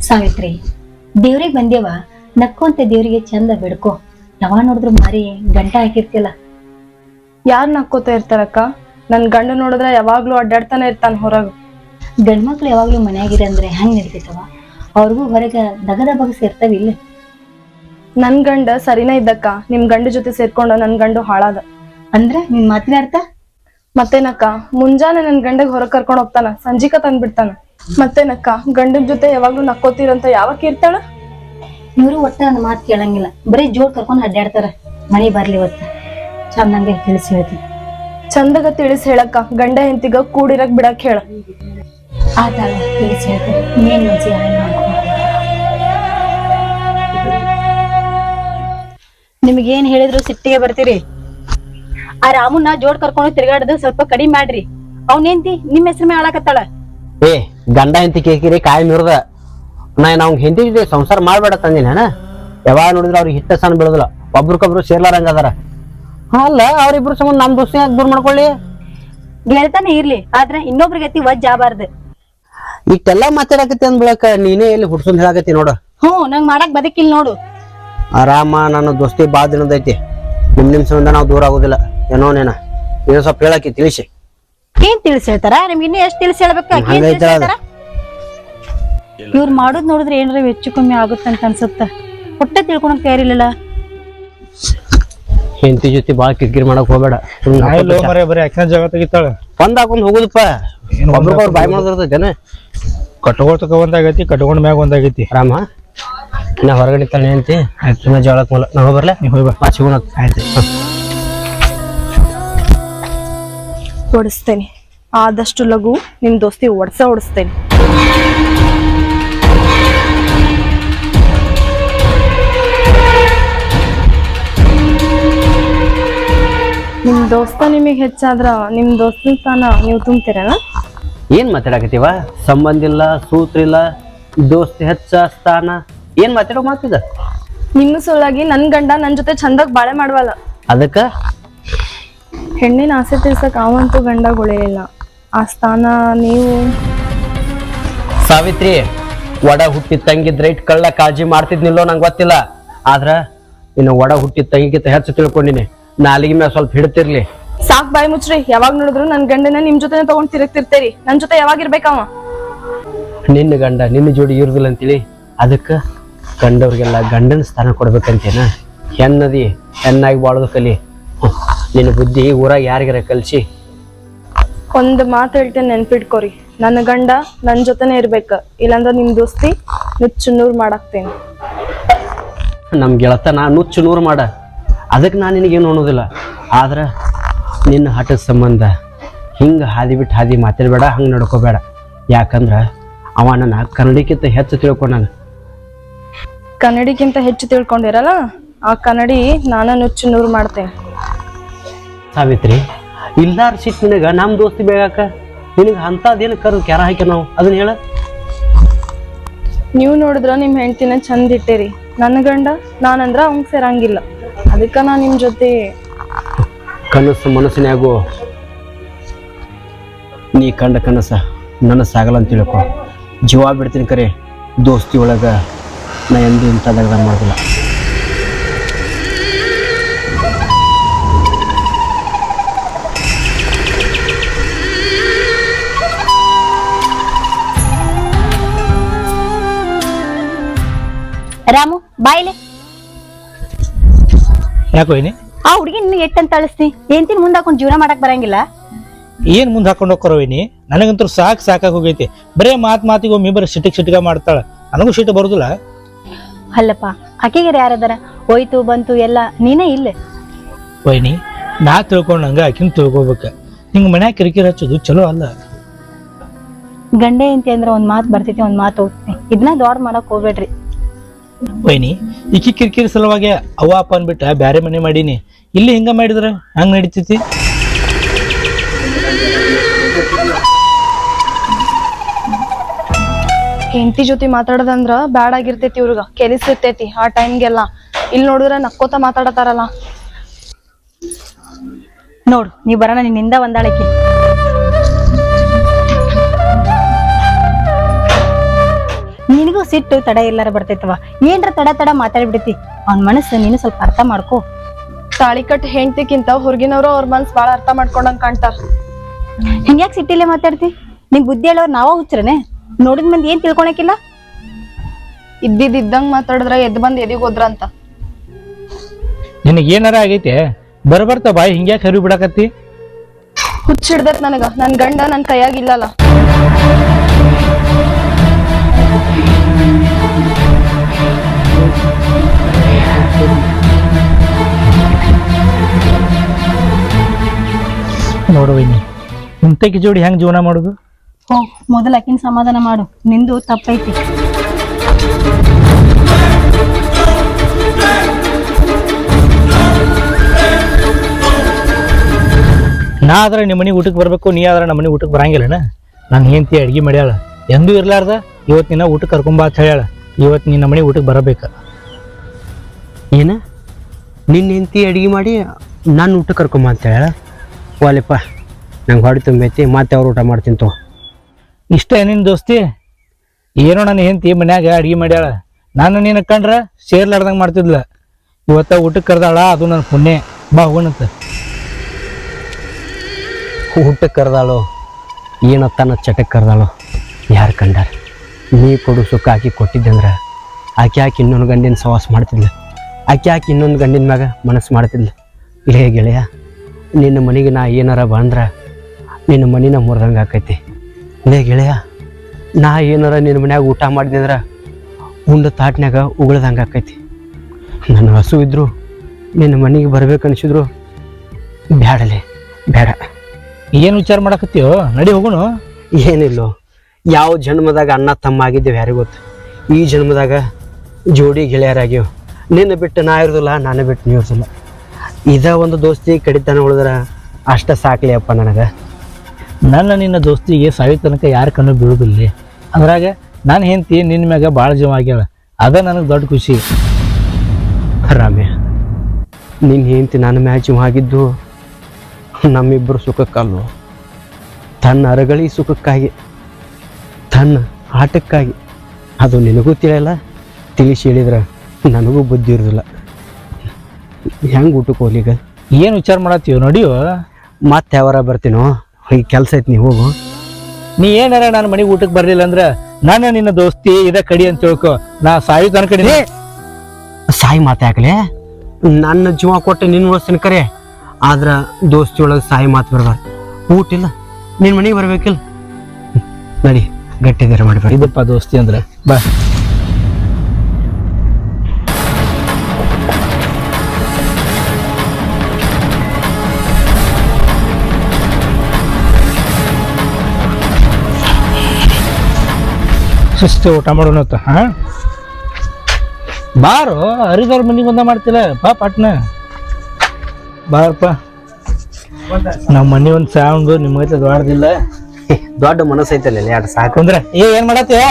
ಸಾವಿತ್ರಿ ದೇವ್ರಿಗೆ ಬಂದೇವ ನಕ್ಕೊಂತ ದೇವ್ರಿಗೆ ಚಂದ ಬಿಡ್ಕೊ. ಯಾವ ನೋಡಿದ್ರು ಮಾರಿ ಗಂಟ ಹಾಕಿರ್ತಿಲ್ಲ. ಯಾರ್ ನಕ್ಕೋತ ಇರ್ತಾರಕ್ಕ? ನನ್ ಗಂಡ ನೋಡಿದ್ರೆ ಯಾವಾಗ್ಲೂ ಅಡ್ಡಾಡ್ತಾನೆ ಇರ್ತಾನ ಹೊರಗ. ಗಂಡ್ಮಕ್ಳು ಯಾವಾಗ್ಲೂ ಮನ್ಯಾಗಿರ ಅಂದ್ರೆ ಹೆಂಗ್ ನಡೀತೈತವ? ಅವ್ರಿಗೂ ಹೊರಗ ದಗದ ಬಗಸ್ ಇರ್ತಾವಿಲ್ಲ ನನ್ ಗಂಡ ಸರಿನೇ ಇದ್ದಕ್ಕ. ನಿಮ್ ಗಂಡ ಜೊತೆ ಸೇರ್ಕೊಂಡ ನನ್ ಗಂಡು ಹಾಳಾದ. ಅಂದ್ರ ನಿನ್ ಮಾತಿನ ಅರ್ಥ? ಮತ್ತೇನಕ್ಕ? ಮುಂಜಾನೆ ನನ್ ಗಂಡಗ್ ಹೊರಗ್ ಕರ್ಕೊಂಡು ಹೋಗ್ತಾನ. ಸಂಜಿಕ ತಂದ್ಬಿಡ್ತಾನ. ಮತ್ತೇನಕ್ಕ? ಗಂಡನ ಜೊತೆ ಯಾವಾಗ್ಲೂ ನಕ್ಕೋತಿರಂತ ಯಾವಾಗ ಇರ್ತಾಳ ಇವರು ಒಟ್ಟ ನನ್ನ ಮಾತು ಕೇಳಂಗಿಲ್ಲ. ಬರೀ ಜೋರ್ ಕರ್ಕೊಂಡು ಅಡ್ಡಾಡ್ತಾರ ಮನೆ ಬರ್ಲಿ ಇವತ್ತ. ಚಂದಂಗೆ ತಿಳಿಸಿ ಹೇಳ್ತೀನಿ. ಚಂದಗ ತಿಳಿಸಿ ಹೇಳಕ್ಕ. ಗಂಡ ಹೆಂತಿಗ ಕೂಡಿರಕ್ ಬಿಡಕ್ ಹೇಳ. ಆತ ತಿಳಿಸಿ ಹೇಳ್ತೀನಿ. ಇನ್ನೇನ್ ಮನ್ಸಿ ನಿಮ್ಗೇನ್ ಹೇಳಿದ್ರು ಸಿಟ್ಟಿಗೆ ಬರ್ತೀರಿ? ಆ ರಾಮನ್ನ ಜೋಡ್ ಕರ್ಕೊಂಡು ತಿರ್ಗಾಡದು ಸ್ವಲ್ಪ ಕಡಿಮೆ ಮಾಡ್ರಿ. ಅವ್ನೇಂತಿ ನಿಮ್ ಹೆಸರು ಮೇಲೆ ಆಳಕತ್ತಾಳ ಏ ಗಂಡ ಹೆಂಡತಿ ಕೇಕಿರಿ ಕಾಯಿ ಮಿರ್ದ ನಾ ನಾವು ಜೊತೆ ಸಂಸಾರ ಮಾಡ್ಬೇಡ ತಂದಿನ ಯಾವಾಗ ನೋಡಿದ್ರೆ ಅವ್ರಿಗೆ ಹಿಟ್ಟ ಸಣ್ಣ ಬೀಳುದಿಲ್ಲ. ಒಬ್ರಿಗೊಬ್ರು ಸೇರ್ಲಾರಂಗ ಅದಾರ. ಅಲ್ಲ ಅವ್ರಿಬ್ರು ಸಂಬಂಧ ನಮ್ ದೋಸ್ತಿ ಯಾಕೆ ದೂರ ಮಾಡ್ಕೊಳ್ಳಿ. ಗೆಳತನ ಇರ್ಲಿ ಆದ್ರೆ ಇನ್ನೊಬ್ರಿಗೆ ಗತಿ ವಜ್ಜ ಆಗಬಾರ್ದು. ಇಷ್ಟೆಲ್ಲ ಮಾತಾಡಕತ್ತಿ ಅಂದ್ಬಿಡಕ ನೀನೇ ಎಲ್ಲಿ ಹುಡ್ಸೊಂದ್ ಹೇಳಕತ್ತಿ ನೋಡು. ಹ್ಞೂ ನಂಗ್ ಮಾಡಕ್ ಬದಕಿಲ್ ನೋಡು. ಆರಾಮ ನನ್ನ ದೋಸ್ತಿ ಬಾ ದಿನದೈತಿ ನಿಮ್ ನಿಮ್ ಸಂಬಂಧ ನಾವು ದೂರ ಆಗುದಿಲ್ಲ. ಏನೋ ನೇನ. ಏನೋ ಸ್ವಲ್ಪ ಹೇಳಕ್ಕೆ ತಿಳಿಸಿ. ಏನ್ ತಿಳಿಸ್ ಹೇಳ್ತಾರ? ನಿಮ್ಗೆ ಇನ್ನೂ ಎಷ್ಟ್ ತಿಳಿಸಿ ಹೇಳ್ಬೇಕ? ಇವ್ರ ಮಾಡುದ್ ಇವ್ರು ಮಾಡೋದ್ ನೋಡಿದ್ರೆ ಏನಾರ ಹೆಚ್ಚು ಕಮ್ಮಿ ಅಂತ ಅನ್ಸುತ್ತ. ಹೊಟ್ಟೆ ತಿಳ್ಕೊಳಕ್ ತಯಾರಿಲ್ಲ ಹೆಂಡತಿ ಜೊತೆ ಬಾಳ ಕಿರಿಕಿರಿ ಮಾಡಕ್ ಹೋಗ್ಬೇಡ. ಆಯ್ಲು ಬರೇ ಬರೀ ಅಕ್ಕಿನ ಜಾಗ ತೆಗಿತಾಳ. ಒಂದ್ ಹಾಕೊಂಡ್ ಹೋಗುದಪ್ಪ. ಏನು ಒಬ್ರಿಗೊಬ್ರು ಬಾಯ್ ಮಾಡೋದಿರ್ತೈತೇನ ಕಟ್ಕೊಳ್ತಕ ಒಂದಾಗೈತಿ ಕಟ್ಕೊಂಡ್ ಮ್ಯಾಗ ಒಂದಾಗೈತಿ. ರಾಮ ನಾ ಹೊರಗಡೆ ತಾನೆ ಅಂತಿ ಸುಮ್ಮನೆ ಜಗಳಕ್ ನಾವು ನಾ ಹೋಗ್ಬರ್ಲೆ ನೀ ಹೋಗಿ ಬಾ ಸಿಗೋಣ. ಆಯ್ತು. ಓಡಿಸ್ತೇನೆ. ಆದಷ್ಟು ಲಘು ನಿಮ್ಮ ದೋಸ್ತಿ ಒಡ್ಸ ಹೊಡಿಸ್ತೇನೆ ನಿಮ್ ದೋಸ್ತ ನಿಮಗೆ ಹೆಚ್ಚಾದ್ರ ನಿಮ್ ದೋಸ್ತಿನ ತಾನ ನೀವು ತುಂಬ್ತೀರನ? ಏನ್ ಮಾತಾಡಕತ್ತೀವ? ಸಂಬಂಧ ಇಲ್ಲ ಸೂತ್ರ ಇಲ್ಲ ದೋಸ್ತಿ ಹೆಚ್ಚ ಸ್ಥಾನ. ಏನ್ ಮಾತಾಡೋ ಮಾತಿದ? ನಿಮ್ಮ ಸಲುವಾಗಿ ನನ್ ಗಂಡ ನನ್ ಜೊತೆ ಚಂದಾಗ್ ಬಾಳೆ ಮಾಡವಲ್ಲ. ಅದಕ್ಕ? ಹೆಣ್ಣಿನ ಆಸೆ ತೀರ್ಸಕ್ ಅವಂತೂ ಗಂಡ ಗುಳಿಲಿಲ್ಲ ಆ ಸ್ಥಾನ ನೀವು ಸಾವಿತ್ರಿ ಒಡ ಹುಟ್ಟಿ ತಂಗಿದ್ರೆ ಇಟ್ ಕಳ್ಳ ಕಾಳಜಿ ಮಾಡ್ತಿದ್ನಿಲ್ಲೋ ನಂಗೆ ಗೊತ್ತಿಲ್ಲ. ಆದ್ರ ಇನ್ನು ಒಡ ಹುಟ್ಟಿ ತಂಗಿಗಿಂತ ಹೆಚ್ಚು ತಿಳ್ಕೊಂಡಿನಿ. ನಾಲಿಗೆ ಮೇಲೆ ಸ್ವಲ್ಪ ಹಿಡ್ತಿರ್ಲಿ. ಸಾಕ್ ಬಾಯಿ ಮುಚ್ರಿ ಯಾವಾಗ ನೋಡಿದ್ರು ನನ್ ಗಂಡನ ನಿಮ್ ಜೊತೆ ತಗೊಂಡ್ ತಿರುಗ್ತಿರ್ತೇರಿ. ನನ್ ಜೊತೆ ಯಾವಾಗ ಇರ್ಬೇಕವ? ನಿನ್ನ ಗಂಡ ನಿನ್ನ ಜೋಡಿ ಇರುದಿಲ್ಲ ಅಂತೇಳಿ ಅದಕ್ಕ ಗಂಡವ್ರಿಗೆಲ್ಲ ಗಂಡನ ಸ್ಥಾನ ಕೊಡ್ಬೇಕಂತೇನ? ಹೆಣ್ಣದಿ ಹೆಣ್ಣಾಗಿ ಬಾಳೋದು ಕಲಿ. ನಿನ್ನ ಬುದ್ಧಿ ಊರಾಗ ಯಾರಿಗಾರ ಕಲ್ಸಿ? ಒಂದ್ ಮಾತು ಹೇಳ್ತೇನೆ ನೆನ್ಪಿಟ್ಕೋರಿ. ನನ್ನ ಗಂಡ ನನ್ ಜೊತೆನೆ ಇರ್ಬೇಕ. ಇಲ್ಲಾಂದ್ರೆ ನಿಮ್ ದೋಸ್ತಿ ನುಚ್ಚು ನೂರ್ ಮಾಡಾಕ್ತೇನೆ. ನಮ್ ಗೆಳತನ ನುಚ್ಚು ನೂರು ಮಾಡ. ಅದಕ್ಕೆ ನಾನು ನಿನಗೇನು ಅನ್ನೋದಿಲ್ಲ. ಆದ್ರೆ ನಿನ್ನ ಹಠದ ಸಂಬಂಧ ಹಿಂಗೆ ಹಾದಿ ಬಿಟ್ಟು ಹಾದಿ ಮಾತಾಡಬೇಡ ಹಂಗೆ ನಡ್ಕೋಬೇಡ. ಯಾಕಂದ್ರೆ ಅವ ನನ್ನ ಕನ್ನಡಿಗಿಂತ ಹೆಚ್ಚು ತಿಳ್ಕೊಂಡಾನ ಕನ್ನಡಿಗಿಂತ ಹೆಚ್ಚು ತಿಳ್ಕೊಂಡಿರಲ್ಲ? ಆ ಕನ್ನಡಿ ನಾನು ನುಚ್ಚು ನೂರು ಮಾಡ್ತೇನೆ. ಸಾವಿತ್ರಿ ಇಲ್ಲಾರ ಸಿಟ್ ನಿನಗೆ ನಮ್ಮ ದೋಸ್ತಿ ಬೇಕಾಕ ನಿನಗೆ ಅಂಥದ್ದೇನು ಕರ್ ಕೆರ ಹಾಕಿ ನಾವು? ಅದನ್ನ ಹೇಳ. ನೀವು ನೋಡಿದ್ರ ನಿಮ್ಮ ಹೆಂಡತಿನ ಚಂದ ಇಟ್ಟೇರಿ. ನನ್ನ ಗಂಡ ನಾನಂದ್ರ ಅವಂಗ್ ಸೇರಂಗಿಲ್ಲ. ಅದಕ್ಕ ನಾ ನಿಮ್ ಜೊತೆ ಕನಸು ಮನಸ್ಸಿನಾಗು ನೀ ಕಂಡ ಕನಸ ನನಸಾಗಲ್ಲ ಅಂತ ತಿಳ್ಕೊ. ಜೀವ ಬಿಡ್ತೀನಿ ಕರೆ ದೋಸ್ತಿ ಒಳಗ ನಾ ಎಂದೂ ಇಂಥದಾಗ ಮಾಡೋದಿಲ್ಲ. ರಾಮು ಬಾಯಿಲೆ. ಯಾಕೋ ಏನಿ? ಆ ಹುಡುಗಿ ನಿನ್ಗೆ ಎಟ್ಟಂತ ಅಳಿಸ್ತಿ ತಿನ್ ಮುಂದೆ ಹಾಕೊಂಡು ಜೀವನ ಮಾಡಕ್ ಬರಂಗಿಲ್ಲ? ಏನ್ ಮುಂದೆ ಹಾಕೊಂಡು ಹೋಗ್ತಾರೋ ಏನಿ? ನನಗಂತೂ ಸಾಕ್ ಸಾಕಾಗಿ ಹೋಗೈತಿ. ಬರೇ ಮಾತ್ ಮಾತಿಗೆ ಒಮ್ಮೆ ಬರೀ ಸಿಟಿಗ್ ಸಿಟಿಗ ಮಾಡ್ತಾಳ. ನನಗೂ ಸಿಟ್ಟು ಬರುದಿಲ್ಲ. ಅಲ್ಲಪ್ಪ ಆಕೆಗೆ ಯಾರದಾರ? ಹೋಯ್ತು ಬಂತು ಎಲ್ಲ ನೀನೇ ಇಲ್ಲ. ವೈನಿ ನಾ ತಿಳ್ಕೊಂಡಂಗ ಆಕಿನ ತಿಳ್ಕೊಬೇಕ. ನಿಂಗೆ ಮನ್ಯಾಗ ಕಿರಿಕಿರಿ ಹಚ್ಚೋದು ಚಲೋ ಅಲ್ಲ. ಗಂಡೆ ಅಂತಿ ಅಂದ್ರೆ ಒಂದ್ ಮಾತು ಬರ್ತೈತಿ ಒಂದ್ ಮಾತು ಹೋಗ್ತೀನಿ ಇದನ್ನ ದೊಡ್ಡ ಮಾಡಕ್ ಹೋಗ್ಬೇಡ್ರಿ. ವೈನಿ ಈಕಿ ಕಿರಿಕಿರಿ ಸಲುವಾಗಿ ಅವ್ವ ಅಪ್ಪ ಅನ್ಬಿಟ್ಟ ಬ್ಯಾರೆ ಮನೆ ಮಾಡೀನಿ. ಇಲ್ಲಿ ಹಿಂಗ ಮಾಡಿದ್ರ ಹಂಗ ನಡೀತೈತಿ? ಹೆಂಡತಿ ಜೊತೆ ಮಾತಾಡೋದಂದ್ರ ಬ್ಯಾಡ್ ಆಗಿರ್ತೈತಿ ಇವ್ರಿಗ ಕೆಲಿಸಿರ್ತೈತಿ ಆ ಟೈಮ್ಗೆಲ್ಲ. ಇಲ್ಲಿ ನೋಡಿದ್ರ ನಕ್ಕೋತ ಮಾತಾಡತಾರಲ್ಲ. ನೋಡು ನೀ ಬರೋಣ ನಿನ್ನಿಂದ ಒಂದಾಳಕಿ ನಿನಗೂ ಸಿಟ್ಟು ತಡ ಎಲ್ಲಾರ ಬರ್ತೈತವ ಏನ್ರ ತಡ ತಡ ಮಾತಾಡ್ಬಿಡ್ತಿ. ಅವ್ನ ಮನಸ್ಸು ನೀನು ಸ್ವಲ್ಪ ಅರ್ಥ ಮಾಡ್ಕೋ. ತಾಳಿ ಕಟ್ ಹೆಂಡ್ತಿಕ್ಕಿಂತ ಹೊರಗಿನವ್ರು ಅವ್ರ ಮನ್ಸ್ ಬಾಳ ಅರ್ಥ ಮಾಡ್ಕೊಂಡಂಗ್ ಕಾಣ್ತಾರ. ಹಿಂಗ್ಯಾಕ್ ಸಿಟ್ಟಿಲ್ಲೇ ಮಾತಾಡ್ತಿ? ನಿಂಗ್ ಬುದ್ಧಿ ಹೇಳೋರ್ ನಾವ ಹುಚ್ಚ್ರನೆ? ನೋಡಿದ್ ಮಂದಿ ಏನ್ ತಿಳ್ಕೊಳಕಿಲ್ಲ? ಇದ್ದಿದ್ದಂಗ್ ಮಾತಾಡಿದ್ರ ಎದ್ ಬಂದ್ ಎದಿಗ್ ಹೋದ್ರ ಅಂತ. ನಿನಗೆ ಏನಾರ ಆಗೈತೆ ಬರ್ಬರ್ತ ಬಾಯಿ ಹಿಂಗ್ಯಾಕ್ ಹರಿ ಬಿಡಾಕತ್ತಿ ಹುಚ್ಚ ಹಿಡ್ದತ್ ನನಗ. ನನ್ ಗಂಡ ನನ್ ಕೈಯಾಗ ನೋಡುವೈನಿ ಇಂತಕ್ಕೆ ಜೋಡಿ ಹೆಂಗ್ ಜೀವನ ಮಾಡುದು? ಹೋ ಮೊದಲ ಅಕ್ಕಿನ ಸಮಾಧಾನ ಮಾಡು. ನಿಂದು ತಪ್ಪೈತಿ. ನಾ ಆದ್ರೆ ನಿಮ್ಮ ಮನೆಗೆ ಊಟಕ್ಕೆ ಬರಬೇಕು ನೀ ಆದ್ರೆ ನಮ್ಮ ಮನೆಗೆ ಊಟಕ್ಕೆ ಬರಂಗಿಲ್ಲನ? ನಾನು ಹೆಂಡತಿ ಅಡ್ಗೆ ಮಾಡ್ಯಾಳ. ಎಂದೂ ಇರ್ಲಾರ್ದ ಇವತ್ತು ನಿನ್ನ ಊಟಕ್ಕೆ ಕರ್ಕೊಂಬಾ ಅಂತ ಹೇಳ್ಯಾಳ. ಇವತ್ತು ನಿನ್ನ ಮನೆ ಊಟಕ್ಕೆ ಬರಬೇಕು. ಏನ? ನಿನ್ನ ಹೆಂಡತಿ ಅಡುಗೆ ಮಾಡಿ ನಾನು ಊಟಕ್ಕೆ ಕರ್ಕೊಂಬ ಅಂತ ಹೇಳ ವಾಲೆಪ್ಪ ನಂಗೆ ಹೊಡೆ ತುಂಬೈತಿ ಮತ್ತೆ ಅವ್ರು ಊಟ ಮಾಡ್ತೀನಿ ತಗೋ. ಇಷ್ಟ ನಿನ್ನ ದೋಸ್ತಿ? ಏನೋ ನನ್ನ ಹೆಂಡತಿ ಮನ್ಯಾಗ ಅಡುಗೆ ಮಾಡ್ಯಾಳ. ನಾನು ನೀನು ಕಂಡ್ರೆ ಸೇರ್ಲಾರ್ದಂಗೆ ಮಾಡ್ತಿದ್ಲ. ಇವತ್ತ ಊಟಕ್ಕೆ ಕರೆದಾಳ ಅದು ನನ್ನ ಪುಣ್ಯ. ಬಾ ಹೋಗೋಣಂತ ಊಟಕ್ಕೆ ಕರೆದಾಳು? ಏನತ್ತಾನ ಚಟಕ್ಕೆ ಕರೆದಾಳು? ಯಾರು ಕಂಡಾರ? ನೀ ಕೊಡು ಸುಖ ಆಕಿ ಕೊಟ್ಟಿದ್ದಂದ್ರೆ ಆಕೆ ಆಕೆ ಇನ್ನೊಂದು ಗಂಡಿನ ಸವಾಸ ಮಾಡ್ತಿದ್ಲ. ಆಕೆ ಆಕೆ ಇನ್ನೊಂದು ಗಂಡಿನ ಮ್ಯಾಗ ಮನಸ್ಸು ಮಾಡ್ತಿದ್ಲ. ಲೇ ಗೆಳೆಯ ನಿನ್ನ ಮನೆಗೆ ನಾ ಏನಾರ ಬಂದ್ರೆ ನಿನ್ನ ಮನಿನ ಮುರಿದಂಗೆ ಆಕೈತಿ. ಲೇ ಗೆಳೆಯ ನಾ ಏನಾರ ನಿನ್ನ ಮನ್ಯಾಗ ಊಟ ಮಾಡಿದ್ರೆ ಉಂಡ ತಾಟ್ನ್ಯಾಗ ಉಗುಳ್ದಂಗೆ ಆಕೈತಿ. ನನ್ನ ಹಸು ಇದ್ದರು ನಿನ್ನ ಮನೆಗೆ ಬರ್ಬೇಕು ಅನ್ಸಿದ್ರು ಬ್ಯಾಡಲೇ ಬೇಡ ಏನು ವಿಚಾರ ಮಾಡಕತ್ತೀಯೋ? ನಡಿ ಹೋಗೋಣ. ಏನಿಲ್ಲೋ ಯಾವ ಜನ್ಮದಾಗ ಅಣ್ಣ ತಮ್ಮ ಆಗಿದ್ದೇವೆ ಯಾರಿಗೆ ಗೊತ್ತು? ಈ ಜನ್ಮದಾಗ ಜೋಡಿ ಗೆಳೆಯರಾಗ್ಯವು. ನಿನ್ನ ಬಿಟ್ಟು ನಾ ಇರೋದಿಲ್ಲ ನಾನು ಬಿಟ್ಟು ನೀ ಇರೋದಿಲ್ಲ. ಇದ ಒಂದು ದೋಸ್ತಿ ಕಡಿತನ ಉಳಿದ್ರ ಅಷ್ಟ ಸಾಕ್ಲಿ ಅಪ್ಪ ನನಗೆ. ನನ್ನ ನಿನ್ನ ದೋಸ್ತಿಗೆ ಸಾಯೋ ತನಕ ಯಾರ ಕಣ್ಣು ಬೀಳುದಿಲ್ಲ ಅದ್ರಾಗ ನಾನು ಹೆಂಡತಿ ನಿನ್ನ ಮ್ಯಾಗ ಭಾಳ ಜೀವ ಆಗ್ಯಾಳ. ಅದ ನನಗೆ ದೊಡ್ಡ ಖುಷಿ. ರಾಮ್ಯ ನಿನ್ನ ಹೆಂಡತಿ ನನ್ನ ಮ್ಯಾಚ್ ಆಗಿದ್ದು ನಮ್ಮಿಬ್ಬರು ಸುಖಕ್ಕಲ್ಲ ತನ್ನ ಅರಗಳಿ ಸುಖಕ್ಕಾಗಿ ತನ್ನ ಆಟಕ್ಕಾಗಿ. ಅದು ನಿನಗೂ ತಿಳಿಯಲ್ಲ ತಿಳಿಸಿ ಹೇಳಿದ್ರೆ ನನಗೂ ಬುದ್ಧಿ ಇರೋದಿಲ್ಲ. ಹೆಂಗೆ ಊಟಕ್ಕೆ ಹೋಗ್ಲಿಗ ಏನು ವಿಚಾರ ಮಾಡತ್ತೀವ ನಡಿಯೋ? ಮತ್ತೆ ಯಾವಾರ ಬರ್ತೀನೋ? ಈಗ ಕೆಲಸ ಐತಿ ನೀವು ಹೋಗು. ನೀ ಏನಾರ ನಾನು ಮನೆಗೆ ಊಟಕ್ಕೆ ಬರಲಿಲ್ಲ ಅಂದ್ರೆ ನಾನು ನಿನ್ನ ದೋಸ್ತಿ ಇದ ಕಡಿ ಅಂತ ತಿಳ್ಕೊ. ನಾ ಸಾಯಿ ತನಕ ಸಾಯಿ ಮಾತು ಯಾಕಲೆ? ನನ್ನ ಜೀವ ಕೊಟ್ಟು ನಿನ್ನ ಉಳಿಸ್ತೀನಿ ಕರೆ. ಆದ್ರೆ ದೋಸ್ತಿ ಒಳಗೆ ಸಾಯಿ ಮಾತು ಬರಬಾರ್ದು. ಊಟ ಇಲ್ಲ. ನಿನ್ನ ಮನೆಗೆ ಬರಬೇಕಿಲ್ಲ. ನಡಿ ಗಟ್ಟಿದಾರ ಮಾಡಿ ಇದಪ್ಪ ದೋಸ್ತಿ ಅಂದ್ರೆ. ಬಾ. ಶಿಸ್ತು ಊಟ ಮಾಡೋಣ ಹಾ? ಬಾರು ಹರಿದವ್ರ ಮನೆಗೆ ಒಂದ ಮಾಡ್ತಿಲ್ಲ ಬಾ ಪಟ್ನ. ಬಾರಪ್ಪ. ನಮ್ಮ ಮನೆ ಒಂದು ಸೌಂಡ್ ನಿಮ್ಮ ದೊಡ್ಡದಿಲ್ಲ. ದೊಡ್ಡ ಮನಸ್ಸು ಐತಲ್ಲ ಎರಡು ಸಾಕು. ಅಂದ್ರೆ ಏ ಏನ್ ಮಾಡತ್ತೀಯ?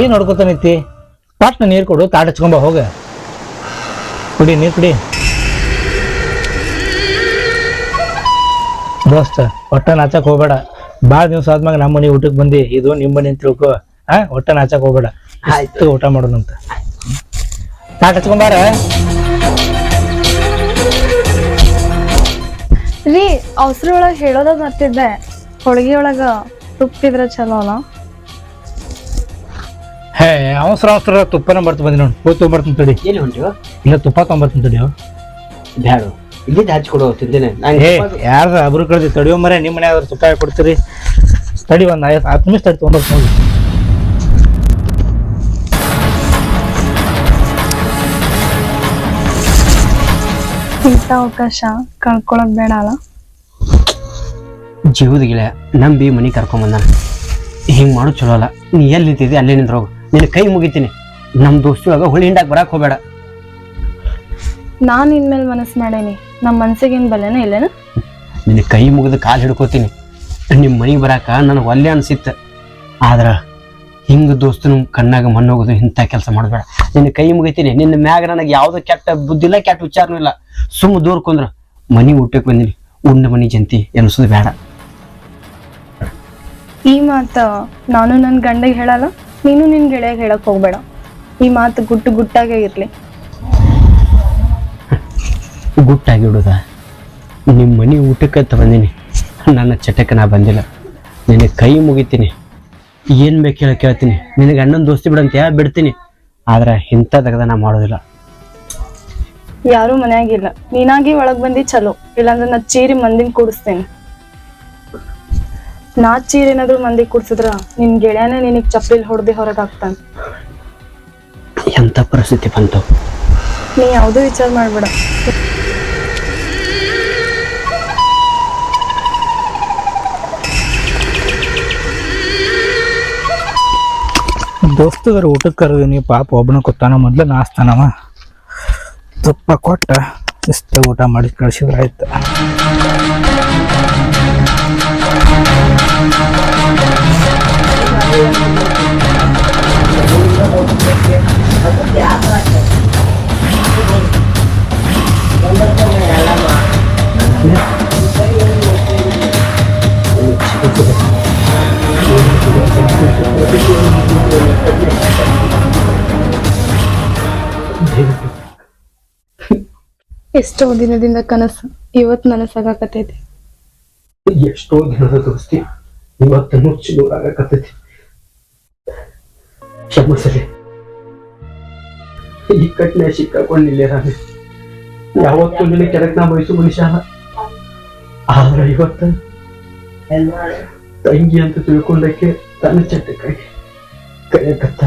ಏನ್ ನೋಡ್ಕೊತಾನೈತಿ ಪಾಟ್ನ ನೀರ್ ಕೊಡು ತಾಟ್ ಹಚ್ಕೊಂಬ ಹೋಗ. ಕುಡಿ ನೀರ್ ಕುಡಿ. ದೋಸ್ತ ಒಟ್ಟ ನಾಚಕ್ ಹೋಗ್ಬೇಡ. ಭಾಳ ದಿವ್ಸ ಆದ್ಮಾಗ ನಮ್ಮ ಮನೆ ಊಟಕ್ಕೆ ಬಂದಿ. ಇದು ನಿಮ್ಮ ಮನೆ ಅಂತ ತಿಳ್ಕೊ. ಹಾ ಒಟ್ಟ ನಾಚಕ್ ಹೋಗ್ಬೇಡ. ಆಯ್ತು. ಊಟ ಮಾಡೋಣಂತ. ತಾಟ್ ಹಚ್ಕೊಂಬಾರ ರೀ ಅವಸರ ಒಳಗ ಹೇಳೋದ ಮರ್ತಿದ್ದೆ. ಹೋಳಿಗೆ ಒಳಗ ತುಪ್ಪಿದ್ರೆ ಚಲೋ ಅಲ್ಲ ಹೇ ಅವಸರ ಅವಸರ ತುಪ್ಪನ ಬರ್ತ ಬಂದಿ ನೋಡಿ. ಹೋಗಿ ತೊಗೊಂಬರ್ತೀನಿ ತಡಿ. ಎಲ್ಲಿ ಹೊಂಟಿವ ಇಲ್ಲ ತುಪ್ಪ ತೊಗೊಂಬರ್ತೀನಿ ತಡಿ ಬ್ಯಾಡು. ಇಲ್ಲಿದ್ದು ಹಚ್ಕೊಡು ತಿಂದೇನೆ ಹೇ ಯಾರ್ದು ಅಬ್ರು ಕಳ್ದಿ? ತಡಿಯೋ ಮರೆ ನಿಮ್ಮ ಮನೆ ಆದ್ರೆ ತುಪ್ಪ ಕೊಡ್ತೀರಿ? ತಡಿ ಒಂದು ಐವತ್ತು ಹತ್ತು ನಿಮಿಷ ತಡಿ ತೊಗೊಂಬರ್ತೀನಿ ನೋಡಿ ಇಂಥ ಅವಕಾಶ ಕಳ್ಕೊಳಕ್ ಬೇಡ ಅಲ್ಲ? ಜೀವದ ಗಿಳೆ ನಂಬಿ ಮನೆ ಕರ್ಕೊಂಬಂದಾನ ಹಿಂಗೆ ಮಾಡೋದು ಚಲೋ ಅಲ್ಲ. ನೀ ಎಲ್ಲಿ ನಿಂತಿದ್ದೆ ಅಲ್ಲೇ ನಿಂತ್ರ ಹೋಗು ನಿನ್ನ ಕೈ ಮುಗಿತೀನಿ. ನಮ್ಮ ದೋಸ್ತಿ ಒಳಗೆ ಹುಳಿ ಹಿಂಡಾಕ್ ಬರಕ್ಕೆ ಹೋಗ್ಬೇಡ. ನಾನು ಇನ್ಮೇಲೆ ಮನಸ್ಸು ಮಾಡೇನಿ. ನಮ್ಮ ಮನಸ್ಸಿಗೇನು ಬಲೆನ ಇಲ್ಲೇನ? ನಿನ್ನ ಕೈ ಮುಗಿದು ಕಾಲು ಹಿಡ್ಕೋತೀನಿ. ನಿಮ್ಮ ಮನೆಗೆ ಬರಾಕ ನನಗೆ ಒಲ್ಲೆ ಅನಿಸಿತ್ತು. ಆದ್ರೆ ಹಿಂಗ ದೋಸ್ತನ ಕಣ್ಣಾಗ ಮಣ್ಣೋಗೋದು ಇಂಥ ಕೆಲಸ ಮಾಡಬೇಡ ನಿನ್ನ ಕೈ ಮುಗಿತೀನಿ. ನಿನ್ನ ಮ್ಯಾಗ ನನಗೆ ಯಾವುದೋ ಕೆಟ್ಟ ಬುದ್ಧಿ ಇಲ್ಲ ಕೆಟ್ಟ ವಿಚಾರನೂ ಇಲ್ಲ. ಸುಮ್ಮ ದೂರ ಕುಂದ್ರ ಮನಿ ಊಟಕ್ಕೆ ಬಂದಿನಿ. ಉಂಡ ಮನೆ ಜಂತಿ ಎನಿಸೋದು ಬೇಡ. ಈ ಮಾತ ನಾನು ನನ್ನ ಗಂಡಗೆ ಹೇಳಲ್ಲ? ನೀನು ನಿನ್ ಗೆಳೆಯಾಗ ಹೇಳಕ್ ಹೋಗ್ಬೇಡ. ಈ ಮಾತು ಗುಟ್ಟು ಗುಟ್ಟಾಗೆ ಇರ್ಲಿ. ಗುಟ್ಟಾಗಿಡುದ ನಿಮ್ ಮನಿ ಊಟಕ್ಕೆ ತಗೊಂಡಿನಿ ನನ್ನ ಚಟಕ್ಕೆ ನಾ ಬಂದಿಲ್ಲ. ನಿನಗೆ ಕೈ ಮುಗಿತೀನಿ. ಏನು ಬೇಕು ಹೇಳ ಕೇಳ್ತೀನಿ. ನಿನಗೆ ಅಣ್ಣನ ದೋಸ್ತಿ ಬಿಡಂತ ಬಿಡ್ತೀನಿ. ಆದ್ರೆ ದಗದ ನಾ ಮಾಡೋದಿಲ್ಲ. ಯಾರು ಮನೆಯಾಗಿಲ್ಲ. ನೀನಾಗಿ ಒಳಗ್ ಬಂದಿ ಚಲೋ. ಇಲ್ಲಾಂದ್ರೆ ನಾ ಚೀರಿ ಮಂದಿನ ಕೂಡಿಸ್ತೇನೆ. ನಾ ಚೀರ್ ಏನಾದ್ರು ಮಂದಿ ಕುಡ್ಸಿದ್ರ ನಿನ್ ಗೆಳೆಯನೇ ನಿನಗ್ ಚಪ್ಪಲಿ ಹೊಡೆದಿ ಹೊರಗೆ ಹಾಕ್ತಾನ. ಎಂತ ಪರಿಸ್ಥಿತಿ ಬಂತು? ನೀ ಯಾವ್ದು ವಿಚಾರ ಮಾಡ್ಬೇಡ. ದೋಸ್ತದ್ರ ಊಟಕ್ಕೆ ಕರೆದಿನಿ ಪಾಪ ಒಬ್ಬನ ಕೊತ್ತಾನ ಮೊದ್ಲು ನಾಸ್ತಾನವ ತುಪ್ಪ ಕೊಟ್ಟ ಇಷ್ಟ ಊಟ ಮಾಡಿ ಕಳ್ಸಿದ್ರ ಆಯ್ತು ಎಷ್ಟೋ ದಿನದಿಂದ ಕನಸು ಇವತ್ ನನಸಾಗಕತ್ತೈತಿ. ಎಷ್ಟೋ ದಿನದ ದೋಸ್ತಿ. ಇವತ್ತು ನುಚ್ಚು ನೂರಾಗತ್ತೈತಿ ಕ್ಷಮಿಸಲಿ ಈ ಕಟ್ನೆ ಸಿಕ್ಕಾಕೊಂಡಿಲ್ಲ ನಾನು. ಯಾವತ್ತೂ ನಿನ್ನ ಕೆಳಗೆ ನಾ ಬಯಸು ಮನುಷ್ಯ ಆದ್ರೆ ಇವತ್ತ ತಂಗಿ ಅಂತ ತಿಳ್ಕೊಂಡಕ್ಕೆ ತನ್ನ ಚಟ್ಟಕ್ಕಾಗಿ ಕರೆಯಕತ್ತ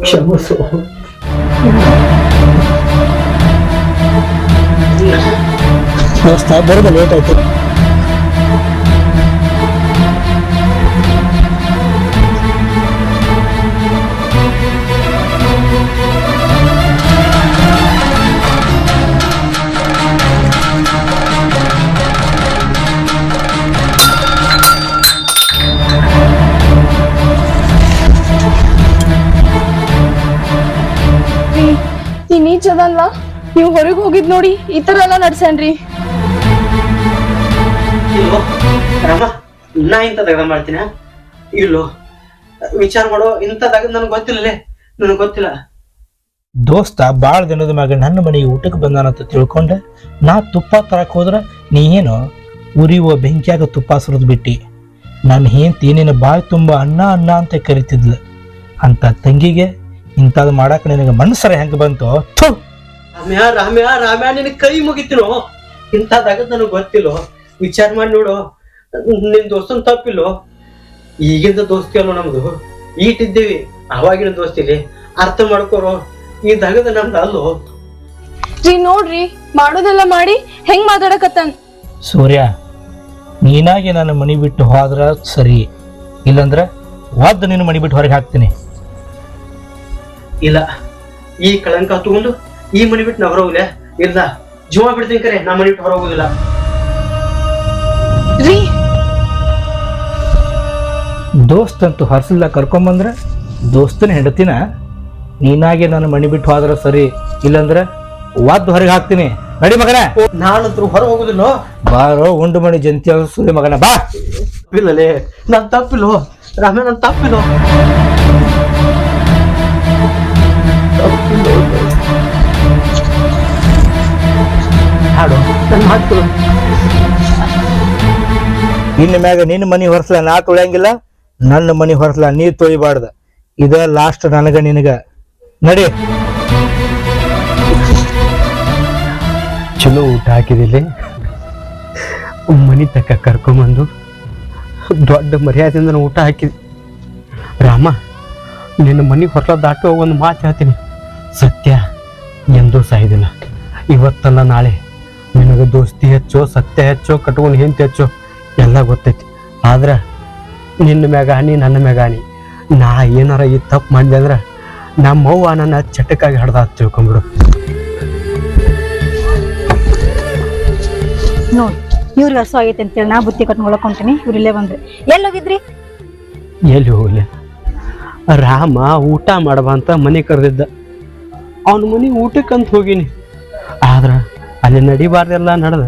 ಕ್ಷಮಸು. ಬರೋದ ಲೇಟ್ ಆಯ್ತು. ಹೋಗಿದ್ ನೋಡಿ ಈ ತರ ಎಲ್ಲ ನಡ್ಸೇನ್ರಿ ಇಲ್ಲೋ ರಾಮ ನಾ ಮಾಡ್ತೀನ? ಇಲ್ಲೋ ವಿಚಾರ ಮಾಡೋ ಇಂಥದಾಗ ತಗದ್ ನನಗೆ ಗೊತ್ತಿಲ್ಲಲೇ ನನಗೆ ಗೊತ್ತಿಲ್ಲ. ದೋಸ್ತ ಭಾಳ ದಿನದ ಮ್ಯಾಗ ನನ್ನ ಮನೆಗೆ ಊಟಕ್ಕೆ ಬಂದಾನಂತ ತಿಳ್ಕೊಂಡೆ. ನಾ ತುಪ್ಪ ತರಕ್ ಹೋದ್ರ ನೀ ಏನು ಉರಿಯುವ ಬೆಂಕಿಯಾಗ ತುಪ್ಪ ಸುರಿದು ಬಿಟ್ಟಿ. ನನ್ನ ಹೆಂಡತಿ ನಿನ್ನ ಬಾಯಿ ತುಂಬ ಅನ್ನ ಅನ್ನ ಅಂತ ಕರಿತಿದ್ಲು. ಅಂತ ತಂಗಿಗೆ ಇಂಥದ್ದು ಮಾಡಾಕ ನಿನಗೆ ಮನಸ್ಸರ ಹೆಂಗೆ ಬಂತು ಥು! ರಾಮ್ಯ ರಾಮ್ಯ ರಾಮ್ಯ ನಿನ್ ಕೈ ಮುಗಿತಿನೋ ಇಂಥದಾಗ ನನಗ್ ಗೊತ್ತಿಲ್ಲೋ? ವಿಚಾರ ಮಾಡಿ ನೋಡು. ನಿನ್ ದೋಸ್ತನ್ ತಪ್ಪಿಲ್ಲೋ? ಈಗಿಂದ ದೋಸ್ತಿ ಅಲ್ಲೋ ನಮ್ದು? ಈಟಿದ್ದೀವಿ. ಅವಾಗಿನ ದೋಸ್ತಿಲಿ. ಅರ್ಥ ಮಾಡ್ಕೋರೋ? ಈ ದಗದ ನಮ್ದು ಅಲ್ಲೋ? ರೀ ನೋಡ್ರಿ. ಮಾಡೋದೆಲ್ಲ ಮಾಡಿ ಹೆಂಗ್ ಮಾತಾಡಕತ್ತಾನ? ಸೂರ್ಯ ನೀನಾಗಿ ನನ್ನ ಮನಿ ಬಿಟ್ಟು ಹೋದ್ರ ಸರಿ. ಇಲ್ಲಂದ್ರ ಒದ್ದು ನಿನ್ನ ಮನಿ ಬಿಟ್ಟು ಹೊರಗೆ ಹಾಕ್ತೀನಿ. ಇಲ್ಲ. ಈ ಕಳಂಕ ತಗೊಂಡು ಈ ಮನಿ ಬಿಟ್ಟು ನಾ ಹೊರಗೋಗ್ಲೆ ಇಲ್ಲ ಜೀವ ಬಿಡ್ತೀನಿ ಕರೆ ನಾ ಮನಿ ಬಿಟ್ಟು ಹೊರಗೋಗುದಿಲ್ಲ ರೀ. ದೋಸ್ತ್ ಅಂತೂ ಹರ್ಸಿಲ್ಲ ಕರ್ಕೊಂಬಂದ್ರೆ? ದೋಸ್ತನ ಹೆಂಡತಿನ? ನೀನಾಗೆ ನನ್ನ ಮಣಿ ಬಿಟ್ಟು ಹೋದ್ರ ಸರಿ ಇಲ್ಲಂದ್ರೆ ವಾದ್ ಹೊರಗೆ ಹಾಕ್ತೀನಿ. ನಡಿ ಮಗನ. ನಾನಂತೂ ಹೊರ ಹೋಗುದಿಲ್ಲ? ಬಾರೋ ಉಂಡು ಮಣಿ ಜಂತಿ ಸುಳಿ ಮಗನ ಬಾ. ಇಲ್ಲಲೇ ನಾನು ತಪ್ಪಿಲ್ಲ? ರಾಮ ನಾನು ತಪ್ಪಿಲ್ಲ ತಪ್ಪಿಲ್ಲೋ. ಹಾಡು. ನನ್ನ ಮಾತು ಇನ್ನು ಮ್ಯಾಗ ನಿನ್ನ ಮನಿ ಹೊರಸಲ ನಾ ತೊಳೆಯಂಗಿಲ್ಲ. ನನ್ನ ಮನಿ ಹೊರಸ್ಲ ನೀ ತೊಳಿಬಾರ್ದ ಇದ ಲಾಸ್ಟ್ ನನಗ ನಿನಗ. ನಡಿ. ಚಲೋ ಊಟ ಹಾಕಿದಿಲ್ಲಿ. ಮನಿ ತಕ್ಕ ಕರ್ಕೊಂಬಂದು ದೊಡ್ಡ ಮರ್ಯಾದೆಯಿಂದ ನಾನು ಊಟ ಹಾಕಿದೆ ರಾಮ ನಿನ್ನ ಮನೆ ಹೊರಸಲ ದಾಟೋ ಒಂದು ಮಾತು ಹೇಳ್ತೀನಿ. ಸತ್ಯ ಎಂದೂ ಸಾಯ್ದಿಲ್ಲ. ಇವತ್ತಲ್ಲ ನಾಳೆ. ನಿನಗೆ ದೋಸ್ತಿ ಹೆಚ್ಚು ಸತ್ಯ ಹೆಚ್ಚು ಕಟ್ಕೊಂಡು ಹೆಂತ ಹೆಚ್ಚು ಎಲ್ಲ ಗೊತ್ತೈತಿ. ಆದ್ರೆ ನಿನ್ನ ಮ್ಯಾಗ ಹನಿ ನನ್ನ ಮ್ಯಾಗ ಹನಿ. ನಾ ಏನಾರ ಈ ತಪ್ಪು ಮಾಡಿದೆ ಅಂದ್ರೆ ನಮ್ಮವ್ವ ನನ್ನ ಚಟಕ್ಕಾಗಿ ಹಡ್ದ ತಿಳ್ಕೊಂಬಿಡು. ನೋಡಿ ಇವ್ರಿಗೆ ಹಸು ಆಗೈತೆ ಅಂತೇಳಿ ನಾ ಬುತ್ತಿ ಕಟ್ಕೊಂಡು ಹೊಂಟೀನಿ ಇವ್ರು ಇಲ್ಲೇ ಬಂದ್ರಿ. ಎಲ್ಲಿ ಹೋಗಿದ್ರಿ ಎಲ್ಲಿ ಹೋಗಲಿ? ರಾಮ ಊಟ ಮಾಡಬ ಅಂತ ಮನೆ ಕರೆದಿದ್ದ. ಅವನ ಮನೆ ಊಟಕ್ಕಂತ ಹೋಗಿನಿ. ಆದ್ರ ಅಲ್ಲಿ ನಡಿಬಾರ್ದೆಲ್ಲ ನಡೆದ.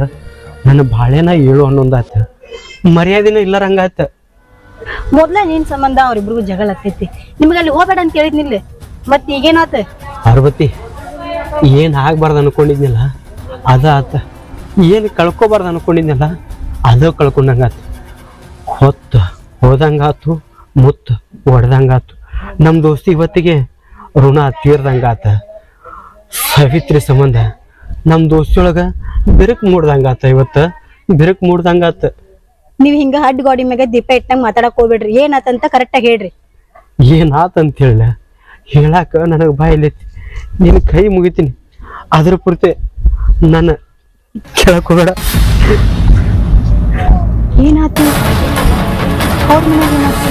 ನನ್ನ ಬಾಳೆನ ಏಳು ಹನ್ನೊಂದಾತ ಮರ್ಯಾದಿನ ಇಲ್ಲರಂಗಾತ ಮೊದ್ಲ ನಿನ್ ಸಂಬಂಧ ಅವ್ರಿಬ್ರಿಗೂ ಜಗಳ ಆಗ್ತೈತಿ. ನಿಮ್ಗೆ ಅಲ್ಲಿ ಹೋಗ್ಬೇಡ ಅಂತ ಕೇಳಿದ್ನಿಲ್ಲ ಮತ್ತೆ ಈಗೇನಾತ ಪಾರ್ವತಿ ಏನು ಆಗ್ಬಾರ್ದು ಅನ್ಕೊಂಡಿದ್ನಲ್ಲ? ಅದ ಆತ. ಏನು ಕಳ್ಕೊಬಾರ್ದು ಅನ್ಕೊಂಡಿದ್ನಲ್ಲ? ಅದು ಕಳ್ಕೊಂಡಂಗಾತು ಹೊತ್ತು ಹೋದಂಗಾತು ಮುತ್ತು ಹೊಡೆದಂಗಾತು ನಮ್ಮ ದೋಸ್ತಿ ಇವತ್ತಿಗೆ ಋಣ ತೀರ್ದಂಗಾತ ಸವಿತ್ರಿ ಸಂಬಂಧ. ನಮ್ಮ ದೋಸ್ತಿಯೊಳಗ ಬಿರುಕು ಮೂಡ್ದಂಗಾತ ಇವತ್ತು. ಬಿರುಕು ಮೂಡ್ದಂಗಾತ. ನೀವ್ ಹಿಂಗ ಹಡ್ ಗೋಡಿ ಮ್ಯಾಗ ದೀಪ ಇಟ್ಟಂಗ ಮಾತಾಡಕ್ ಹೋಗ್ಬೇಡ್ರಿ. ಏನಾತಂತ ಕರೆಕ್ಟಾಗಿ ಹೇಳ್ರಿ. ಏನಾತಂತ ಹೇಳ ಹೇಳಾಕ ನನಗೆ ಬಾಯಿಲೈತಿ ನಿನ್ನ ಕೈ ಮುಗಿತೀನಿ. ಅದ್ರ ಪೂರ್ತಿ ನನ್ನ ಕೇಳಕ್ ಹೋಗಬೇಡ. ಏನಾತು? ಅವ್ರ ಏನಾತು?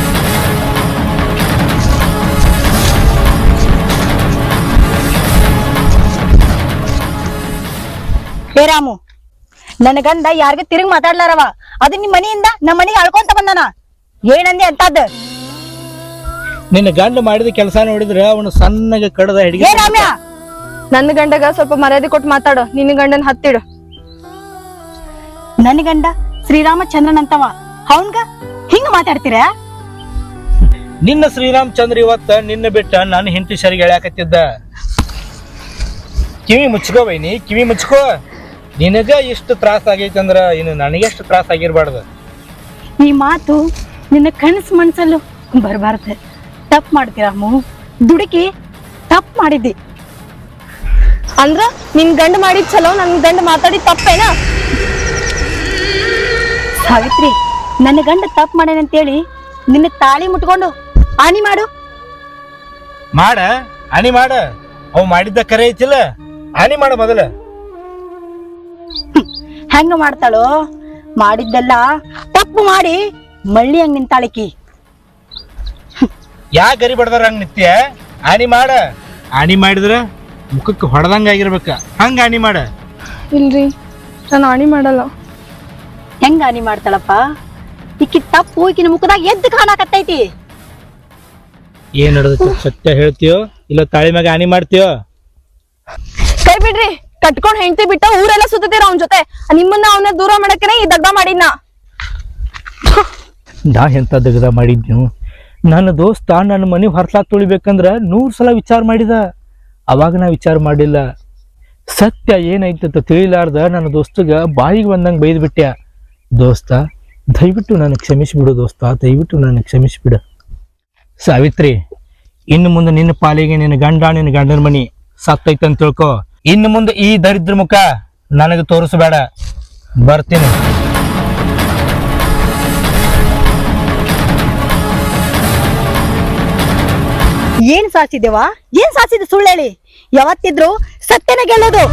ಏ ರಾಮು ನನ್ನ ಗಂಡ ಯಾರಿಗ ತಿರುಗಿ ಮಾತಾಡ್ಲಾರವ. ಅದು ನಿಮ್ ಮನೆಯಿಂದ ನಮ್ಮ ಮನೆಗೆ ಅಳ್ಕೊಂತ ಬಂದಾನ. ಏನಂದೆ ಅಂತದ್ದು ನಿನ್ನ ಗಂಡ ಮಾಡಿದ ಕೆಲಸ ನೋಡಿದ್ರೆ ಅವನು ಸಣ್ಣಗೆ ಕಡದ ಏ ಹಿಡಿಗೆ ರಾಮ್ಯ! ನನ್ನ ಗಂಡಗ ಸ್ವಲ್ಪ ಮರ್ಯಾದೆ ಕೊಟ್ಟು ಮಾತಾಡು. ನಿನ್ನ ಗಂಡನ ಹತ್ತಿಡು. ನನ್ನ ಗಂಡ ಶ್ರೀರಾಮಚಂದ್ರನ್ ಅಂತವ ಅವನ್ಗ ಹಿಂಗ ಮಾತಾಡ್ತೀರ? ನಿನ್ನ ಶ್ರೀರಾಮಚಂದ್ರ ಇವತ್ತ ನಿನ್ನ ಬಿಟ್ಟ ನಾನು ಹೆಂಡತಿ ಸರಿಗೆ ಎಳ್ಯಾಕತ್ತಿದ್ದ. ಕಿವಿ ಮುಚ್ಕೋ ಬೈನಿ ಕಿವಿ ಮುಚ್ಕೋ. ನಿನಗ ಇಷ್ಟು ತ್ರಾಸ ಆಗೈತಿ ಅಂದ್ರ ಇನ್ನು ನನಗೆಷ್ಟು ತ್ರಾಸ ಆಗಿರ್ಬಾರ್ದು. ಈ ಮಾತು ನಿನ್ನ ಕನಸು ಮನ್ಸಲ್ಲೂ ಬರಬಾರ್ದು. ತಪ್ಪು ಅಮ್ಮ ದುಡುಕಿ ತಪ್ಪು ಮಾಡಿದ್ದಿ. ಅಂದ್ರ ನಿನ್ ಗಂಡ ಮಾಡಿದ್ ಚಲೋ ನನ್ ಗಂಡ ಮಾತಾಡಿ ತಪ್ಪೇನಾ? ಸಾವಿತ್ರಿ ನನ್ನ ಗಂಡ ತಪ್ಪು ಮಾಡ್ಯಾನಂತೇಳಿ ನಿನ್ನ ತಾಳಿ ಮುಟ್ಕೊಂಡು ಆನಿ ಮಾಡು. ಮಾಡ ಆನಿ ಮಾಡ. ಅವ್ ಮಾಡಿದ್ದ ಕರೆ ಐತಿಲ್ಲ ಹಾನಿ ಮಾಡ ಮೊದಲ. ಹೆಂಗ ಮಾಡ್ತಾಳು? ಮಾಡಿದ್ದೆಲ್ಲ ತಪ್ಪು ಮಾಡಿ ಮಳ್ಳಿ ಹಂಗ ನಿಂತಾಳಿಕಿ. ಯಾ ಗರಿ ಬಡ್ದಾರ ಹಂಗ ನಿತ್ಯ? ಆಣಿ ಮಾಡ. ಆಣಿ ಮಾಡಿದ್ರ ಮುಖಕ್ಕೆ ಹೊಡೆದಂಗ ಆಗಿರ್ಬೇಕ. ಹಂಗ ಆಣಿ ಮಾಡ. ಇಲ್ರಿ ನಾನು ಆಣಿ ಮಾಡಲ್ಲ. ಹೆಂಗ ಆಣಿ ಮಾಡ್ತಾಳಪ್ಪ? ಇಕ್ಕಿ ತಪ್ಪು ಈಕಿನ ಮುಖದಾಗ ಎದ್ದು ಕಾಣಕತ್ತೈತಿ. ಏನ್ ನಡೆದ ಸತ್ಯ ಹೇಳ್ತೀಯೋ? ಇಲ್ಲ ತಾಳಿ ಮ್ಯಾಗ ಆಣಿ ಮಾಡ್ತೀಯೋ? ಕೈ ಬಿಡ್ರಿ. ಕಟ್ಕೊಂಡ್ ಹೆಂಡತಿ ಬಿಟ್ಟ ಊರೆಲ್ಲ ಸುತ್ತೀರ ಅವನ್ ಜೊತೆ? ನಿಮ್ಮನ್ನ ಅವನ ದೂರ ಮಾಡಕ್ಕೆ ಈ ದಗ್ಧ ಮಾಡಿದ್ನ? ನಾ ಎಂತ ಮಾಡಿದ್ ನೀವು ನನ್ನ ದೋಸ್ತ ನನ್ನ ಮನೆ ಹೊರಲಾಕ್ ತುಳಿಬೇಕಂದ್ರ ನೂರ್ ಸಲ ವಿಚಾರ ಮಾಡಿದ. ಅವಾಗ ನಾ ವಿಚಾರ ಮಾಡಿಲ್ಲ. ಸತ್ಯ ಏನೈತೆ ಅಂತ ತಿಳಿಲಾರ್ದ ನನ್ನ ದೋಸ್ತಗ ಬಾಯಿಗೆ ಬಂದಂಗೆ ಬೈದ್ ಬಿಟ್ಟೆ ದೋಸ್ತ, ದಯವಿಟ್ಟು ನನಗೆ ಕ್ಷಮಿಸಿಬಿಡು ದೋಸ್ತ, ದಯವಿಟ್ಟು ನನಗೆ ಕ್ಷಮಿಸಿಬಿಡು. ಸಾವಿತ್ರಿ, ಇನ್ನು ಮುಂದೆ ನಿನ್ನ ಪಾಲಿಗೆ ನಿನ್ನ ಗಂಡ ನಿನ್ನ ಗಂಡನ ಮನಿ ಸತ್ತೈತೆ ಅಂತ ತಿಳ್ಕೊ. ಇನ್ನು ಮುಂದೆ ಈ ದರಿದ್ರ ಮುಖ ನನಗೆ ತೋರಿಸಬೇಡ. ಬರ್ತೀನಿ. ಏನ್ ಸಾಚಿದೇವ ಏನ್ ಸಾಸಿದ ಸುಳ್ಳೇಳಿ? ಯಾವತ್ತಿದ್ರು ಸತ್ಯನ ಗೆಲ್ಲೋದು.